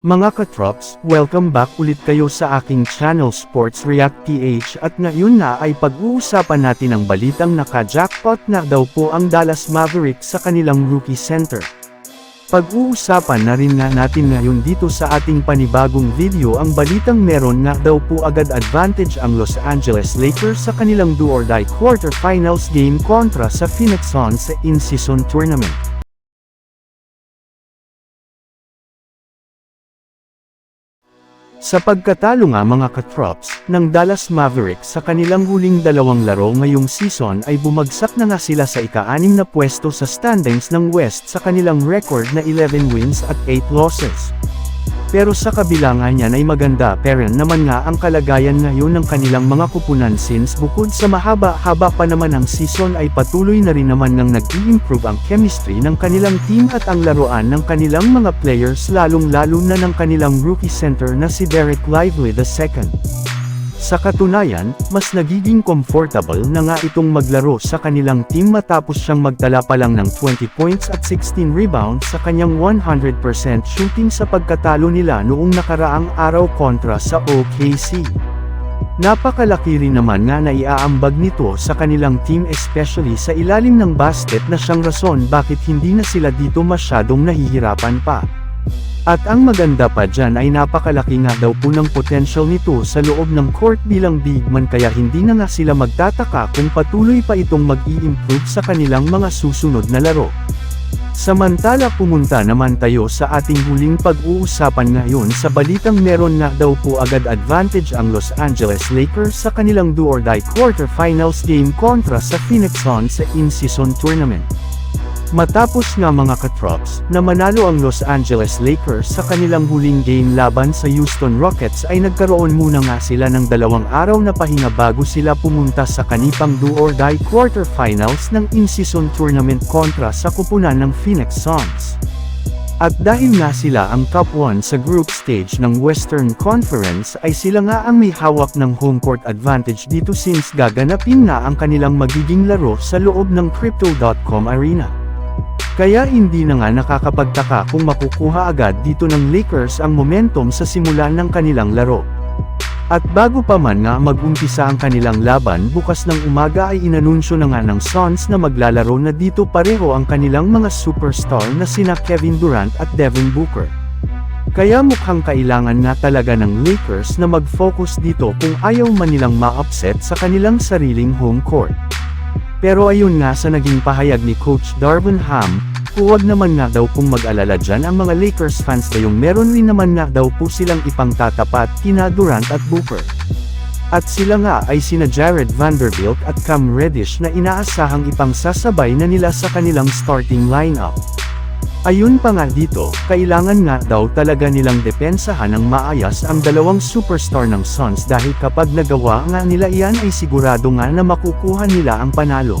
Mga katrops, welcome back ulit kayo sa aking channel Sports React PH at ngayon na ay pag-uusapan natin ang balitang naka-jackpot na daw po ang Dallas Mavericks sa kanilang rookie center. Pag-uusapan na rin nga natin ngayon dito sa ating panibagong video ang balitang meron nga daw po agad advantage ang Los Angeles Lakers sa kanilang do-or-die quarterfinals game kontra sa Phoenix Suns sa in-season tournament. Sa pagkatalo nga mga katrops, ng Dallas Mavericks sa kanilang huling dalawang laro ngayong season ay bumagsak na nga sila sa ika-anim na pwesto sa standings ng West sa kanilang record na 11 wins at 8 losses. Pero sa kabila nga niyan ay maganda pero naman nga ang kalagayan ngayon ng kanilang mga kupunan since bukod sa mahaba-haba pa naman ang season ay patuloy na rin naman ngang nag-i-improve ang chemistry ng kanilang team at ang laruan ng kanilang mga players lalong-lalo na ng kanilang rookie center na si Derek Lively II. Sa katunayan, mas nagiging comfortable na nga itong maglaro sa kanilang team matapos siyang magtala pa lang ng 20 points at 16 rebounds sa kanyang 100% shooting sa pagkatalo nila noong nakaraang araw kontra sa OKC. Napakalaki rin naman nga na iaambag nito sa kanilang team especially sa ilalim ng basket na siyang rason bakit hindi na sila dito masyadong nahihirapan pa. At ang maganda pa dyan ay napakalaki nga daw po ng potential nito sa loob ng court bilang big man kaya hindi na nga sila magtataka kung patuloy pa itong mag-i-improve sa kanilang mga susunod na laro. Samantala pumunta naman tayo sa ating huling pag-uusapan ngayon sa balitang meron nga daw po agad advantage ang Los Angeles Lakers sa kanilang do-or-die quarterfinals game kontra sa Phoenix Suns sa in-season tournament. Matapos nga mga katrops, na manalo ang Los Angeles Lakers sa kanilang huling game laban sa Houston Rockets ay nagkaroon muna nga sila ng dalawang araw na pahinga bago sila pumunta sa kanipang do-or-die quarterfinals ng in-season tournament kontra sa kupunan ng Phoenix Suns. At dahil nga sila ang top 1 sa group stage ng Western Conference ay sila nga ang may hawak ng home court advantage dito since gaganapin na ang kanilang magiging laro sa loob ng Crypto.com Arena. Kaya hindi na nga nakakapagtaka kung makukuha agad dito ng Lakers ang momentum sa simula ng kanilang laro. At bago pa man nga mag-umpisa ang kanilang laban bukas ng umaga ay inanunsyo na nga ng Suns na maglalaro na dito pareho ang kanilang mga superstar na sina Kevin Durant at Devin Booker. Kaya mukhang kailangan nga talaga ng Lakers na mag-focus dito kung ayaw man nilang ma-upset sa kanilang sariling home court. Pero ayun nga sa naging pahayag ni Coach Darvin Ham, huwag naman nga daw pong mag-alala dyan ang mga Lakers fans kayong meron rin naman nga daw po silang ipangtatapat kina Durant at Booker. At sila nga ay sina Jared Vanderbilt at Cam Reddish na inaasahang ipangsasabay na nila sa kanilang starting lineup. Ayun pa nga dito, kailangan nga daw talaga nilang depensahan ng maayos ang dalawang superstar ng Suns dahil kapag nagawa nga nila iyan ay sigurado nga na makukuha nila ang panalo.